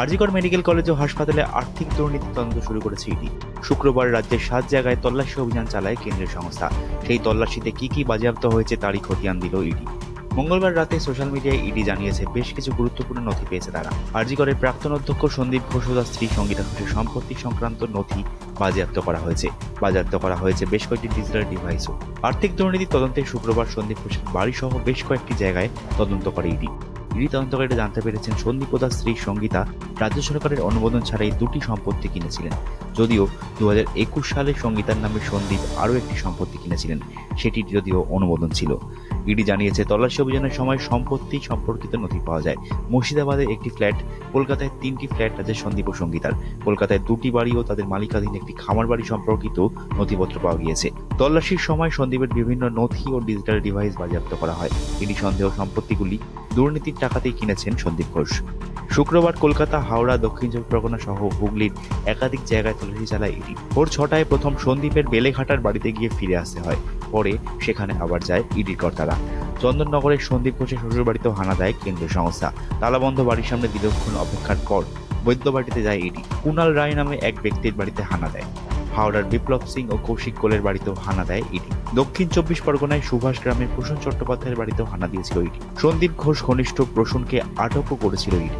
RG Kar medical college ও হাসপাতালে আর্থিক দুর্নীতি তদন্ত শুরু করেছে ইডি। শুক্রবার রাজ্যের সাত জায়গায় তল্লাশি অভিযান চালায় কেন্দ্রীয় সংস্থা। সেই তল্লাশিতে কি কি বাজেয়াপ্ত হয়েছে তারই খতিয়ান দিল ইডি। মঙ্গলবার রাতে সোশ্যাল মিডিয়ায় ইডি জানিয়েছে, বেশ কিছু গুরুত্বপূর্ণ নথি পেয়েছে তারা। আরজিকরের প্রাক্তন অধ্যক্ষ সন্দীপ ঘোষ স্ত্রী সঙ্গীতা ঘোষের সম্পত্তি সংক্রান্ত নথি বাজেয়াপ্ত করা হয়েছে। বাজেয়াপ্ত করা হয়েছে বেশ কয়েকটি ডিজিটাল ডিভাইসও। আর্থিক দুর্নীতি তদন্তে শুক্রবার সন্দীপ ঘোষের বাড়ি সহ বেশ কয়েকটি জায়গায় তদন্ত করে ইডি। ইডি তদন্তকারীরা জানতে পেরেছেন সন্দীপ ও স্ত্রী সঙ্গীতা রাজ্য সরকারের অনুমোদন ছাড়াই দুটি সম্পত্তি কিনেছিলেন। যদিও দু সালে সঙ্গীতার নামে সন্দীপ আরও একটি সম্পত্তি কিনেছিলেন, সেটি যদিও অনুমোদন ছিল। ইডি জানিয়েছে, তল্লাশি অভিযানের সময় সম্পত্তি সম্পর্কিত নথি পাওয়া যায়। মুর্শিদাবাদে একটি ফ্ল্যাট, কলকাতায় তিনটি ফ্ল্যাট আছে সন্দীপ ও সঙ্গীতার। কলকাতায় দুটি বাড়ি ও তাদের মালিকাধীন একটি খামার বাড়ি সম্পর্কিত নথিপত্র পাওয়া গিয়েছে। তল্লাশির সময় সন্দীপের বিভিন্ন নথি ও ডিজিটাল ডিভাইস বাজেয়াপ্ত করা হয়। ইডি সন্দেহ সম্পত্তিগুলি দুর্নীতির টাকাতেই কিনেছেন সন্দীপ ঘোষ। শুক্রবার কলকাতা, হাওড়া, দক্ষিণ চব্বিশ পরগনা সহ হুগলির একাধিক জায়গায় তল্লাশি চালায় ইডি। ভোর ছটায় প্রথম সন্দীপের বেলেঘাটার বাড়িতে গিয়ে ফিরে আসতে হয়। পরে সেখানে আবার যায় ইডির কর্তারা। চন্দননগরের সন্দীপ ঘোষের শ্বশুর বাড়িতেও হানা দেয় কেন্দ্রীয় সংস্থা। তালাবন্ধ বাড়ির সামনে দীর্ঘক্ষণ অপেক্ষার পর বৈদ্য বাড়িতে যায় ইডি। কুণাল রায় নামে এক ব্যক্তির বাড়িতে হানা দেয়। হাওড়ার বিপ্লব সিং ও কৌশিক কোলের বাড়িতেও হানা দেয় ইডি। দক্ষিণ চব্বিশ পরগনায় সুভাষ গ্রামের প্রসূন চট্টোপাধ্যায়ের বাড়িতেও হানা দিয়েছিল ইডি। সন্দীপ ঘোষ ঘনিষ্ঠ প্রসূনকে আটকও করেছিল ইডি।